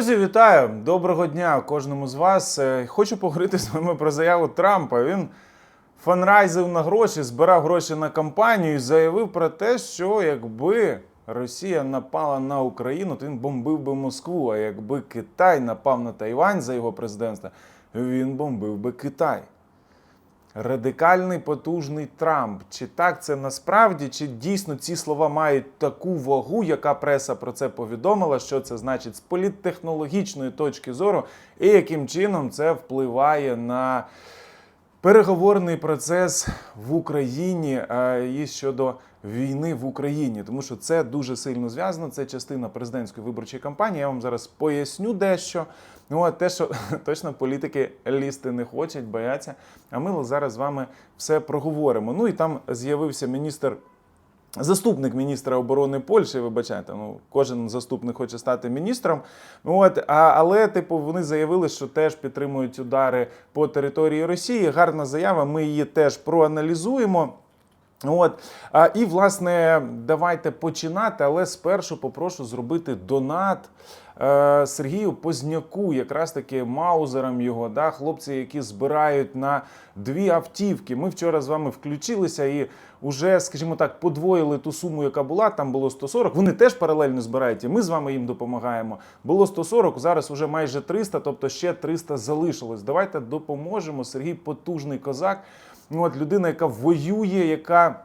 Друзі, вітаю! Доброго дня кожному з вас. Е, Хочу поговорити з вами про заяву Трампа. Він фанрайзив на гроші, збирав гроші на кампанію і заявив про те, що якби Росія напала на Україну, то він бомбив би Москву. А якби Китай напав на Тайвань за його президентства, він бомбив би Китай. Радикальний потужний Трамп. Чи так це насправді, чи дійсно ці слова мають таку вагу, яка преса про це повідомила, що це значить з політтехнологічної точки зору, і яким чином це впливає на переговорний процес в Україні е, і щодо війни в Україні, тому що це дуже сильно зв'язано. Це частина президентської виборчої кампанії. Я вам зараз поясню дещо. Ну а те, що точно політики лізти не хочуть, бояться. А ми зараз з вами все проговоримо. Ну і там з'явився міністр. Заступник міністра оборони Польщі, вибачайте, ну кожен заступник хоче стати міністром. Ну, От, а, але, типу, вони заявили, що теж підтримують удари по території Росії. Гарна заява. Ми її теж проаналізуємо. От і власне давайте починати, але спершу попрошу зробити донат е, Сергію Позняку, якраз таки маузерам його, да, хлопці, які збирають на дві автівки. Ми вчора з вами включилися і вже, скажімо так, подвоїли ту суму, яка була. Там було 140. Вони теж паралельно збирають. і Ми з вами їм допомагаємо. Було 140, зараз вже майже 300, тобто ще 300 залишилось. Давайте допоможемо. Сергій потужний козак. Ну, От людина, яка воює, яка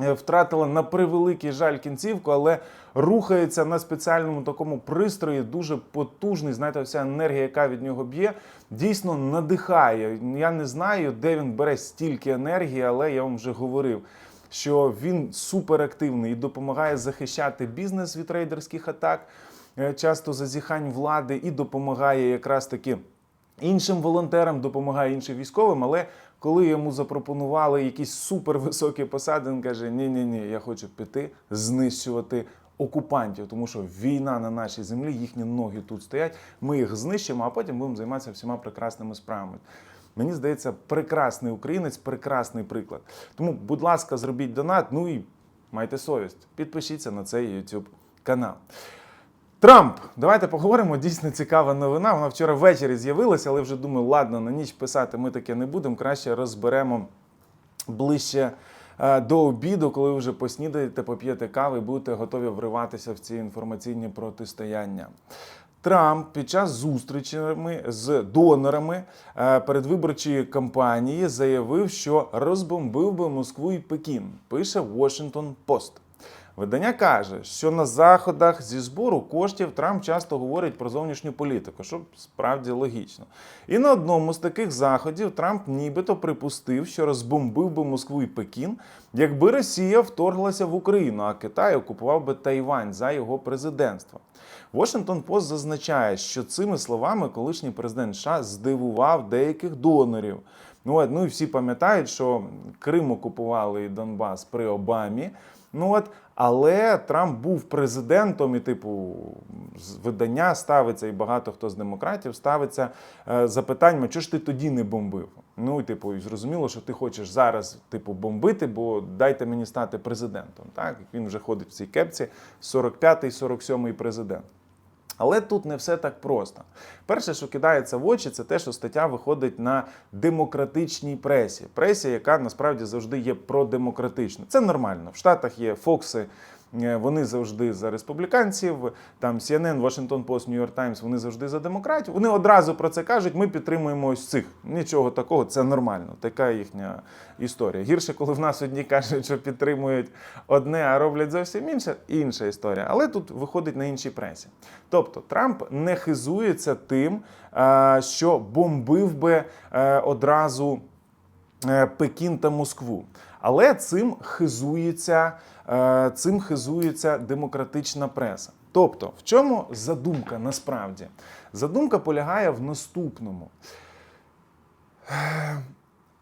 е, втратила на превеликий жаль кінцівку, але рухається на спеціальному такому пристрої, дуже потужний. Знаєте, вся енергія, яка від нього б'є, дійсно надихає. Я не знаю, де він бере стільки енергії, але я вам вже говорив. Що він суперактивний і допомагає захищати бізнес від рейдерських атак, е, часто зазіхань влади, і допомагає якраз таки іншим волонтерам, допомагає іншим військовим. Але коли йому запропонували якісь супервисокі посади, він каже: Ні, ні, ні, я хочу піти знищувати. Окупантів, тому що війна на нашій землі, їхні ноги тут стоять. Ми їх знищимо, а потім будемо займатися всіма прекрасними справами. Мені здається, прекрасний українець, прекрасний приклад. Тому, будь ласка, зробіть донат. Ну і майте совість. Підпишіться на цей YouTube канал. Трамп, давайте поговоримо. Дійсно цікава новина. Вона вчора ввечері з'явилася, але вже думаю, ладно, на ніч писати ми таке не будемо. Краще розберемо ближче е, до обіду, коли вже поснідаєте, поп'єте кави і будете готові вриватися в ці інформаційні протистояння. Трамп під час зустрічами з донорами е, передвиборчої кампанії заявив, що розбомбив би Москву і Пекін. Пише Washington Post. Видання каже, що на заходах зі збору коштів Трамп часто говорить про зовнішню політику, що справді логічно. І на одному з таких заходів Трамп нібито припустив, що розбомбив би Москву і Пекін, якби Росія вторглася в Україну, а Китай окупував би Тайвань за його президентства. Washington Post зазначає, що цими словами колишній президент США здивував деяких донорів. Ну, ну і всі пам'ятають, що Крим окупували і Донбас при Обамі. Ну от, але Трамп був президентом, і, типу, з видання ставиться, і багато хто з демократів ставиться е, запитаннями, чого ж ти тоді не бомбив? Ну і типу, і зрозуміло, що ти хочеш зараз, типу, бомбити, бо дайте мені стати президентом. Так, він вже ходить в цій кепці, 45-й, 47-й президент. Але тут не все так просто. Перше, що кидається в очі, це те, що стаття виходить на демократичній пресі. Пресі, яка насправді завжди є продемократична. Це нормально. В Штатах є Фокси. Е, Вони завжди за республіканців, там CNN, Washington Post, New York Times, вони завжди за демократів. Вони одразу про це кажуть. Ми підтримуємо ось цих. Нічого такого, це нормально. Така їхня історія. Гірше, коли в нас одні кажуть, що підтримують одне, а роблять зовсім інше, інша історія. Але тут виходить на іншій пресі. Тобто Трамп не хизується тим, е, що бомбив би е, одразу Пекін та Москву. Але цим хизується, е, цим хизується демократична преса. Тобто, в чому задумка насправді? Задумка полягає в наступному.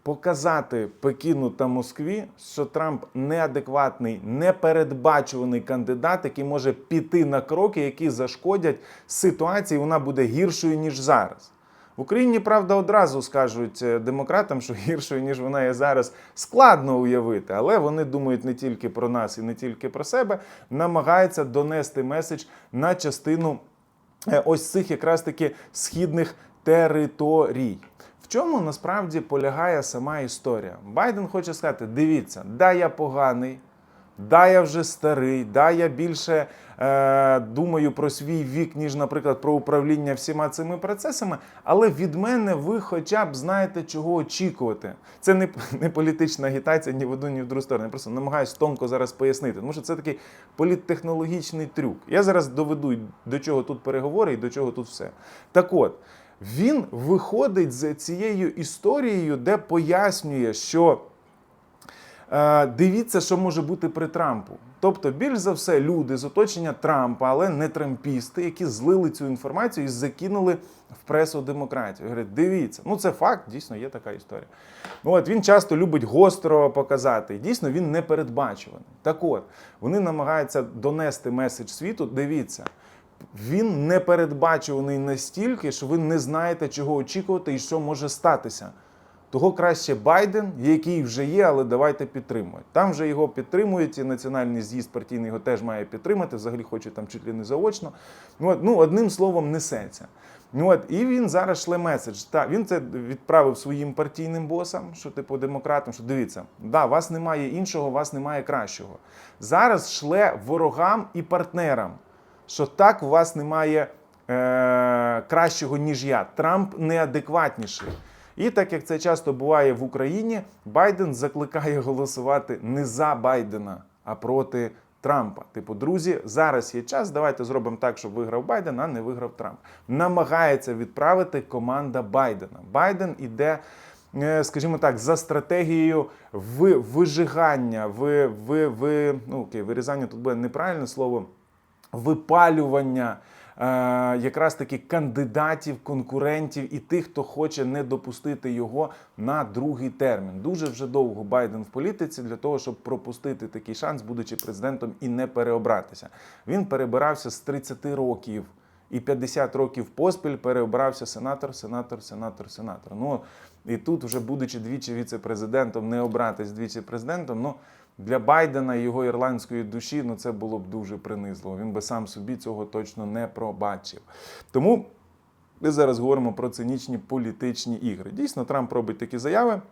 Показати Пекіну та Москві, що Трамп неадекватний, непередбачуваний кандидат, який може піти на кроки, які зашкодять ситуації, вона буде гіршою ніж зараз. В Україні, правда, одразу скажуть е, демократам, що гіршою, ніж вона є зараз, складно уявити, але вони думають не тільки про нас і не тільки про себе, намагаються донести меседж на частину е, ось цих якраз таки східних територій. В чому насправді полягає сама історія? Байден хоче сказати: дивіться, да, я поганий, да, я вже старий, да, я більше е, думаю про свій вік, ніж, наприклад, про управління всіма цими процесами. Але від мене ви хоча б знаєте, чого очікувати. Це не, не політична агітація ні в одну, ні в другу сторону. Я просто намагаюся тонко зараз пояснити, тому що це такий політтехнологічний трюк. Я зараз доведу, до чого тут переговори і до чого тут все. Так от. Він виходить з цією історією, де пояснює, що дивіться, що може бути при Трампу. Тобто, більш за все, люди з оточення Трампа, але не трампісти, які злили цю інформацію і закинули в пресу демократію. Говорять, дивіться, ну це факт, дійсно є така історія. Ну, От він часто любить гостро показати. Дійсно він не передбачуваний. Так от, вони намагаються донести меседж світу. Дивіться. Він не передбачуваний настільки, що ви не знаєте, чого очікувати і що може статися. Того краще Байден, який вже є, але давайте підтримують. Там вже його підтримують, і національний з'їзд партійний його теж має підтримати. Взагалі хочуть там чуть ли не заочно. Ну, от, ну одним словом, несеться. Ну, от, і він зараз шле меседж. Та, він це відправив своїм партійним босам, що типу демократам, що дивіться, да, вас немає іншого, вас немає кращого. Зараз шле ворогам і партнерам що так у вас немає е, кращого, ніж я. Трамп неадекватніший. І так як це часто буває в Україні, Байден закликає голосувати не за Байдена, а проти Трампа. Типу, друзі, зараз є час. Давайте зробимо так, щоб виграв Байден, а не виграв Трамп. Намагається відправити команда Байдена. Байден іде. е, Скажімо так, за стратегією вижигання, в, в, в ну окей, вирізання тут буде неправильне слово випалювання якраз таки кандидатів, конкурентів і тих, хто хоче не допустити його на другий термін. Дуже вже довго Байден в політиці для того, щоб пропустити такий шанс, будучи президентом і не переобратися. Він перебирався з 30 років. І 50 років поспіль переобрався сенатор, сенатор, сенатор, сенатор. Ну і тут, вже будучи двічі віце-президентом, не обратись двічі президентом. Ну для Байдена і його ірландської душі ну це було б дуже принизливо. Він би сам собі цього точно не пробачив. Тому ми зараз говоримо про цинічні політичні ігри. Дійсно, Трамп робить такі заяви,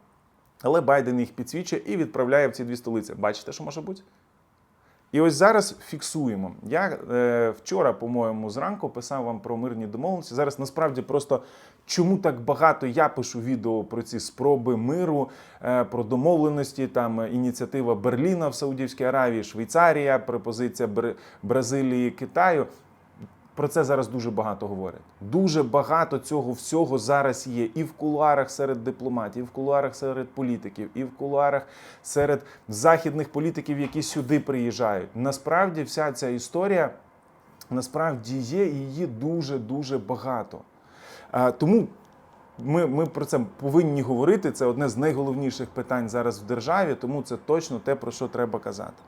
але Байден їх підсвічує і відправляє в ці дві столиці. Бачите, що може бути? І ось зараз фіксуємо. Я е, вчора, по-моєму, зранку писав вам про мирні домовленості. Зараз насправді просто чому так багато я пишу відео про ці спроби миру, е, про домовленості, там е, ініціатива Берліна в Саудівській Аравії, Швейцарія, пропозиція Бр- Бразилії, Китаю. Про це зараз дуже багато говорять. Дуже багато цього всього зараз є і в кулуарах серед дипломатів, і в кулуарах серед політиків, і в кулуарах серед західних політиків, які сюди приїжджають. Насправді, вся ця історія насправді є, і її дуже дуже багато. Тому ми, ми про це повинні говорити. Це одне з найголовніших питань зараз в державі, тому це точно те, про що треба казати.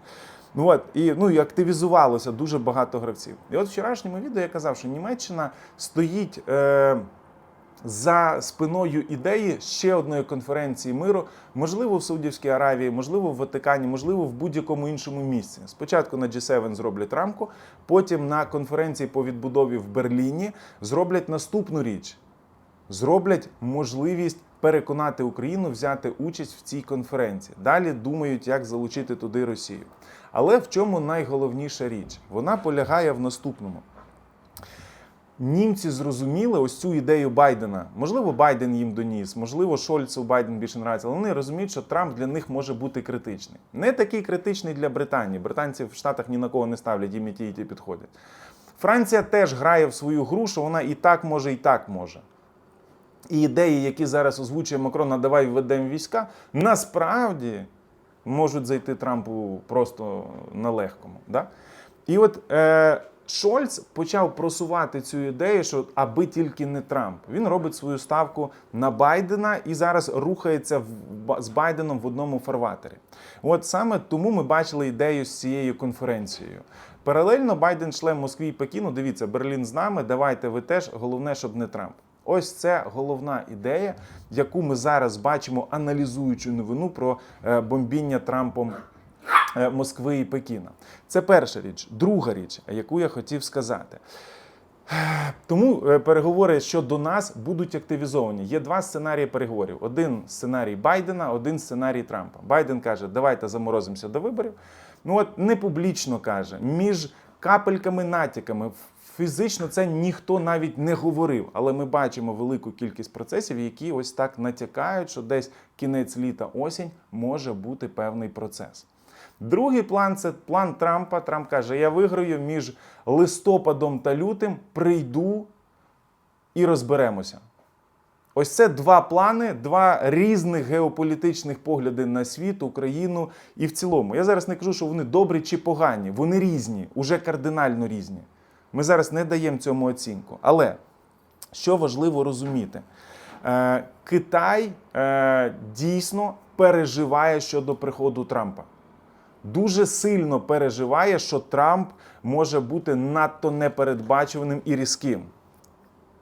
Ну от і ну і активізувалося дуже багато гравців. І от вчорашньому відео я казав, що Німеччина стоїть. Е, за спиною ідеї ще одної конференції миру, можливо, в Саудівській Аравії, можливо, в Ватикані, можливо, в будь-якому іншому місці. Спочатку на G7 зроблять рамку, потім на конференції по відбудові в Берліні зроблять наступну річ: зроблять можливість переконати Україну взяти участь в цій конференції. Далі думають, як залучити туди Росію. Але в чому найголовніша річ? Вона полягає в наступному. Німці зрозуміли ось цю ідею Байдена. Можливо, Байден їм доніс, можливо, Шольцу Байден більше нравиться, але вони розуміють, що Трамп для них може бути критичний. Не такий критичний для Британії. Британці в Штатах ні на кого не ставлять, їм і ті, і ті підходять. Франція теж грає в свою гру, що вона і так може, і так може. І ідеї, які зараз озвучує Макрон, «А давай введемо війська, насправді можуть зайти Трампу просто на легкому. Да? І от е, Шольц почав просувати цю ідею, що аби тільки не Трамп. Він робить свою ставку на Байдена і зараз рухається в, з Байденом в одному фарватері. От саме тому ми бачили ідею з цією конференцією. Паралельно Байден шле Москві і Пекіну. Дивіться, Берлін з нами. Давайте ви теж. Головне, щоб не Трамп. Ось це головна ідея, яку ми зараз бачимо, аналізуючи новину про е, бомбіння Трампом Москви і Пекіна. Це перша річ. Друга річ, яку я хотів сказати. Тому е, переговори щодо нас будуть активізовані. Є два сценарії переговорів: один сценарій Байдена, один сценарій Трампа. Байден каже, давайте заморозимося до виборів. Ну от не публічно каже, між капельками, натяками. Фізично це ніхто навіть не говорив, але ми бачимо велику кількість процесів, які ось так натякають, що десь кінець літа, осінь може бути певний процес. Другий план це план Трампа. Трамп каже: Я виграю між листопадом та лютим, прийду і розберемося. Ось це два плани, два різних геополітичних погляди на світ, Україну і в цілому. Я зараз не кажу, що вони добрі чи погані. Вони різні, уже кардинально різні. Ми зараз не даємо цьому оцінку. Але що важливо розуміти, е, Китай е, дійсно переживає щодо приходу Трампа. Дуже сильно переживає, що Трамп може бути надто непередбачуваним і різким.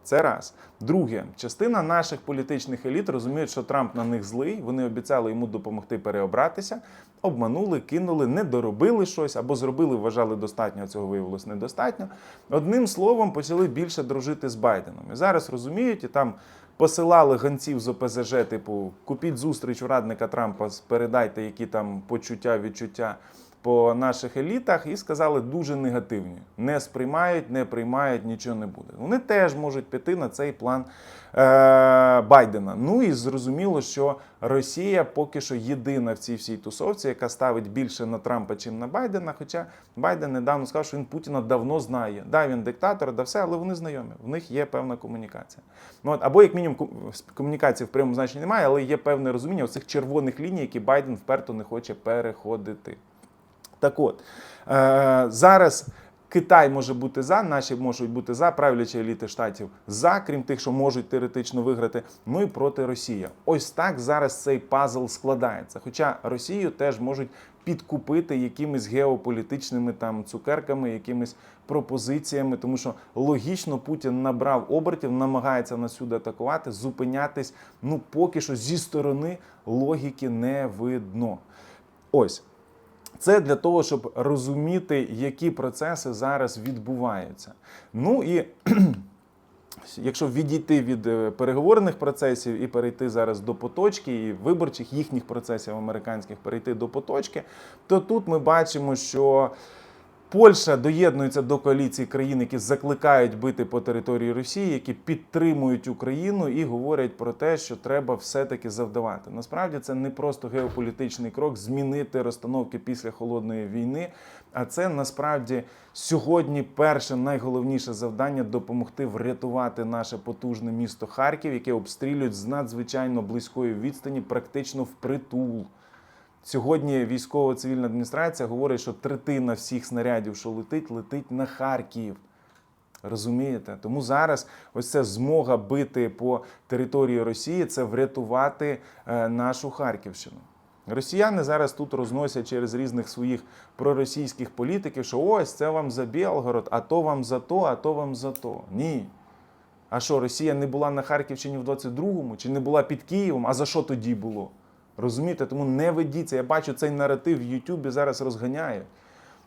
Це раз. Друге, частина наших політичних еліт розуміють, що Трамп на них злий. Вони обіцяли йому допомогти переобратися, обманули, кинули, не доробили щось або зробили, вважали достатньо, а цього виявилось недостатньо. Одним словом, почали більше дружити з Байденом. І зараз розуміють, і там посилали гонців з ОПЗЖ, типу, купіть зустріч у радника Трампа, передайте, які там почуття, відчуття по наших елітах і сказали дуже негативні. Не сприймають, не приймають, нічого не буде. Вони теж можуть піти на цей план е- Байдена. Ну і зрозуміло, що Росія поки що єдина в цій всій тусовці, яка ставить більше на Трампа, чим на Байдена. Хоча Байден недавно сказав, що він Путіна давно знає. Да, він диктатор, да все, але вони знайомі. В них є певна комунікація. Ну, от, або як мінімум комунікації в прямому значенні немає, але є певне розуміння цих червоних ліній, які Байден вперто не хоче переходити. Так от, е, зараз Китай може бути за, наші можуть бути за, правлячі еліти штатів за, крім тих, що можуть теоретично виграти. Ну і проти Росія. Ось так зараз цей пазл складається. Хоча Росію теж можуть підкупити якимись геополітичними там цукерками, якимись пропозиціями, тому що логічно Путін набрав обертів, намагається нас сюди атакувати, зупинятись. Ну поки що зі сторони логіки не видно. Ось. Це для того, щоб розуміти, які процеси зараз відбуваються. Ну і якщо відійти від е, переговорних процесів і перейти зараз до поточки, і виборчих їхніх процесів американських перейти до поточки, то тут ми бачимо, що Польща доєднується до коаліції країн, які закликають бити по території Росії, які підтримують Україну і говорять про те, що треба все-таки завдавати. Насправді це не просто геополітичний крок змінити розстановки після холодної війни. А це насправді сьогодні перше найголовніше завдання допомогти врятувати наше потужне місто Харків, яке обстрілюють з надзвичайно близької відстані, практично впритул. Сьогодні військово-цивільна адміністрація говорить, що третина всіх снарядів, що летить, летить на Харків. Розумієте? Тому зараз ось ця змога бити по території Росії це врятувати е, нашу Харківщину. Росіяни зараз тут розносять через різних своїх проросійських політиків, що ось це вам за Білгород, а то вам за то, а то вам за то. Ні. А що, Росія не була на Харківщині в 22-му, чи не була під Києвом? А за що тоді було? Розумієте? Тому не ведіться. Я бачу цей наратив в Ютубі зараз розганяє.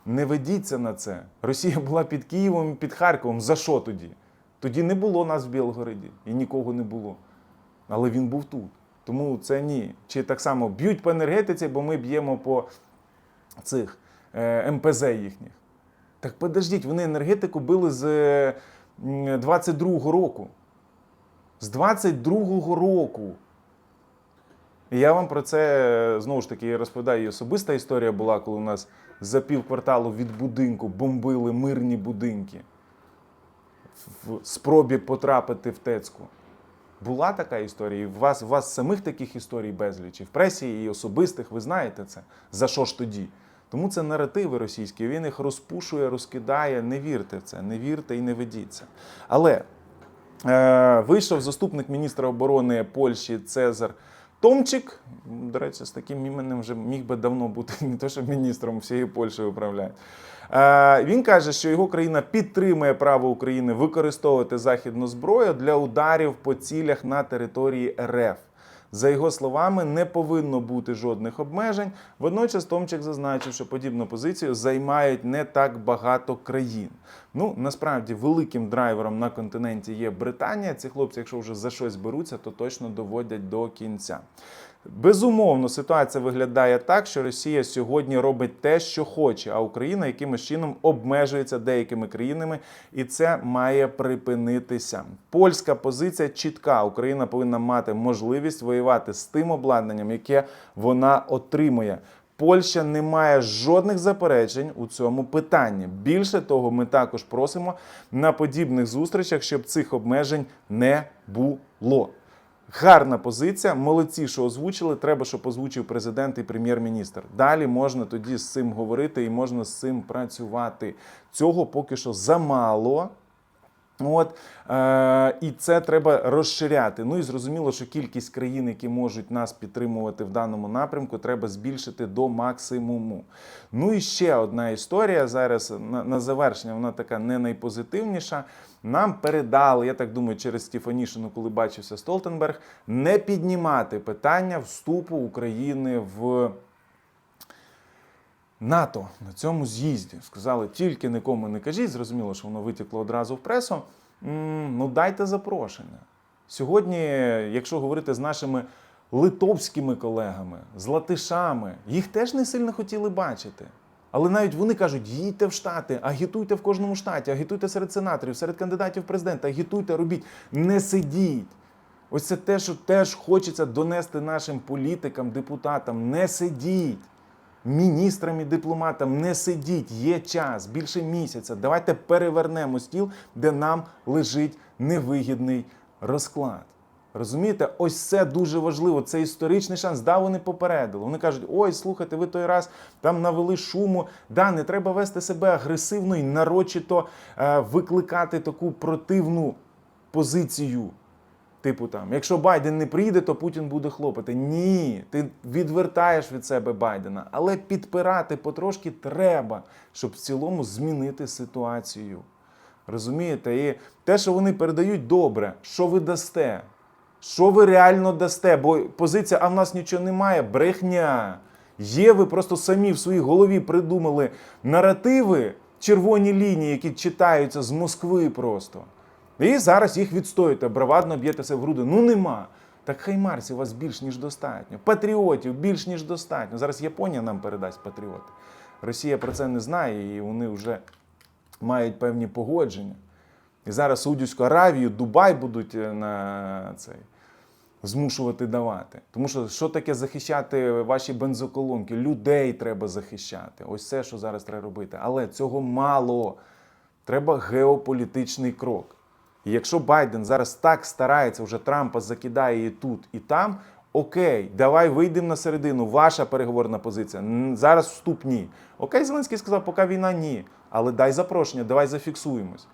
Не ведіться на це. Росія була під Києвом і під Харковом. За що тоді? Тоді не було нас в Білгороді і нікого не було. Але він був тут. Тому це ні. Чи так само б'ють по енергетиці, бо ми б'ємо по цих е, МПЗ їхніх. Так подождіть, вони енергетику били з е, 22-го року. З 22-го року. Я вам про це е, знову ж таки розповідаю. І особиста історія була, коли у нас за пів кварталу від будинку бомбили мирні будинки в спробі потрапити в Тецьку. Була така історія, і у вас, у вас самих таких історій безліч, і в пресі, і особистих, ви знаєте це. За що ж тоді? Тому це наративи російські, він їх розпушує, розкидає. Не вірте в це, не вірте і не ведіться. Але е, вийшов заступник міністра оборони Польщі Цезар Томчик. До речі, з таким іменем вже міг би давно бути не то, що міністром всієї Польщі управляє. Е, Він каже, що його країна підтримує право України використовувати західну зброю для ударів по цілях на території РФ. За його словами, не повинно бути жодних обмежень. Водночас Томчик зазначив, що подібну позицію займають не так багато країн. Ну насправді великим драйвером на континенті є Британія. Ці хлопці, якщо вже за щось беруться, то точно доводять до кінця. Безумовно, ситуація виглядає так, що Росія сьогодні робить те, що хоче, а Україна якимось чином обмежується деякими країнами, і це має припинитися. Польська позиція чітка. Україна повинна мати можливість воювати з тим обладнанням, яке вона отримує. Польща не має жодних заперечень у цьому питанні. Більше того, ми також просимо на подібних зустрічах, щоб цих обмежень не було. Гарна позиція, молодці, що озвучили. Треба, щоб озвучив президент і прем'єр-міністр. Далі можна тоді з цим говорити і можна з цим працювати. Цього поки що замало. От е, і це треба розширяти. Ну і зрозуміло, що кількість країн, які можуть нас підтримувати в даному напрямку, треба збільшити до максимуму. Ну і ще одна історія зараз на, на завершення. Вона така не найпозитивніша. Нам передали, я так думаю, через Стефанішину, коли бачився Столтенберг, не піднімати питання вступу України в. НАТО на цьому з'їзді сказали, тільки нікому не кажіть. Зрозуміло, що воно витекло одразу в пресу. Ну дайте запрошення. Сьогодні, якщо говорити з нашими литовськими колегами, з латишами, їх теж не сильно хотіли бачити. Але навіть вони кажуть: їдьте в Штати, агітуйте в кожному штаті, агітуйте серед сенаторів, серед кандидатів в президента, агітуйте, робіть, не сидіть. Ось це те, що теж хочеться донести нашим політикам, депутатам. Не сидіть міністрам і дипломатам не сидіть, є час, більше місяця. Давайте перевернемо стіл, де нам лежить невигідний розклад. Розумієте, ось це дуже важливо. Це історичний шанс. Да, вони попередили. Вони кажуть: ой, слухайте, ви той раз там навели шуму. Да, не треба вести себе агресивно і нарочито е, викликати таку противну позицію. Типу там, якщо Байден не прийде, то Путін буде хлопати. Ні, ти відвертаєш від себе Байдена, але підпирати потрошки треба, щоб в цілому змінити ситуацію. Розумієте? І те, що вони передають добре, що ви дасте? Що ви реально дасте? Бо позиція, а в нас нічого немає, брехня. Є, ви просто самі в своїй голові придумали наративи, червоні лінії, які читаються з Москви просто. І зараз їх відстоюєте, бравадно б'єтеся в груди. Ну нема. Так хаймарсів у вас більш ніж достатньо. Патріотів більш ніж достатньо. Зараз Японія нам передасть патріоти. Росія про це не знає, і вони вже мають певні погодження. І зараз Саудівську Аравію, Дубай будуть е, на цей змушувати давати. Тому що що таке захищати ваші бензоколонки? Людей треба захищати. Ось це, що зараз треба робити. Але цього мало. Треба геополітичний крок. І якщо Байден зараз так старається, вже Трампа закидає і тут, і там. Окей, давай вийдемо на середину. Ваша переговорна позиція. Зараз вступ ні. Окей, Зеленський сказав, поки війна ні. Але дай запрошення, давай зафіксуємось.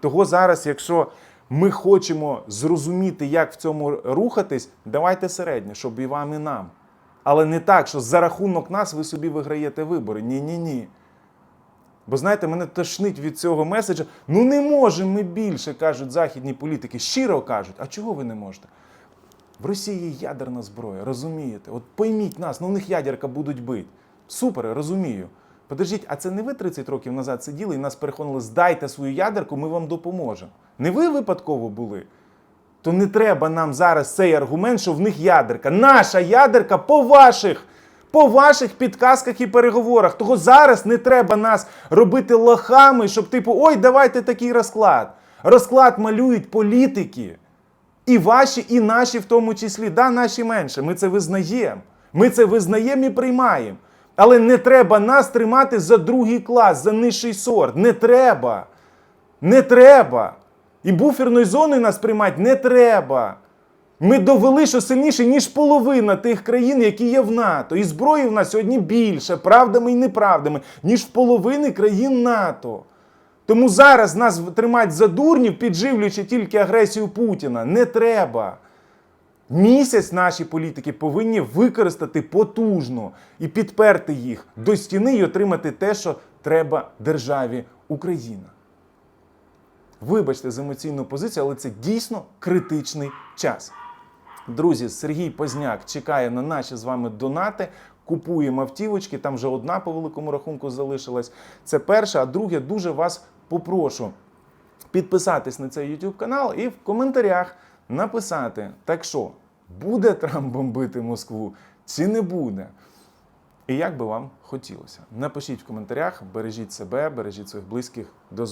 Того зараз, якщо ми хочемо зрозуміти, як в цьому рухатись, давайте середнє, щоб і вам, і нам. Але не так, що за рахунок нас ви собі виграєте вибори. Ні, ні, ні. Бо знаєте, мене тошнить від цього меседжа. Ну не можемо ми більше, кажуть західні політики. Щиро кажуть, а чого ви не можете? В Росії ядерна зброя, розумієте? От пойміть нас, ну в них ядерка будуть бити. Супер, розумію. Подождіть, а це не ви 30 років назад сиділи і нас переконали, здайте свою ядерку, ми вам допоможемо. Не ви випадково були? То не треба нам зараз цей аргумент, що в них ядерка. Наша ядерка по ваших, по ваших підказках і переговорах. Того зараз не треба нас робити лохами, щоб типу, ой, давайте такий розклад. Розклад малюють політики. І ваші, і наші в тому числі. Да, наші менше. Ми це визнаємо. Ми це визнаємо і приймаємо. Але не треба нас тримати за другий клас, за нижчий сорт. Не треба. Не треба. І буферною зоною нас приймати не треба. Ми довели, що сильніше, ніж половина тих країн, які є в НАТО. І зброї в нас сьогодні більше, правдами і неправдами, ніж в половини країн НАТО. Тому зараз нас тримати за дурнів, підживлюючи тільки агресію Путіна. Не треба. Місяць наші політики повинні використати потужно і підперти їх до стіни і отримати те, що треба державі Україна. Вибачте за емоційну позицію, але це дійсно критичний час. Друзі, Сергій Позняк чекає на наші з вами донати. Купуємо автівочки. Там вже одна по великому рахунку залишилась. Це перше. А друге, дуже вас попрошу підписатись на цей YouTube канал і в коментарях написати, так що буде Трамп бомбити Москву чи не буде. І як би вам хотілося. Напишіть в коментарях, бережіть себе, бережіть своїх близьких. До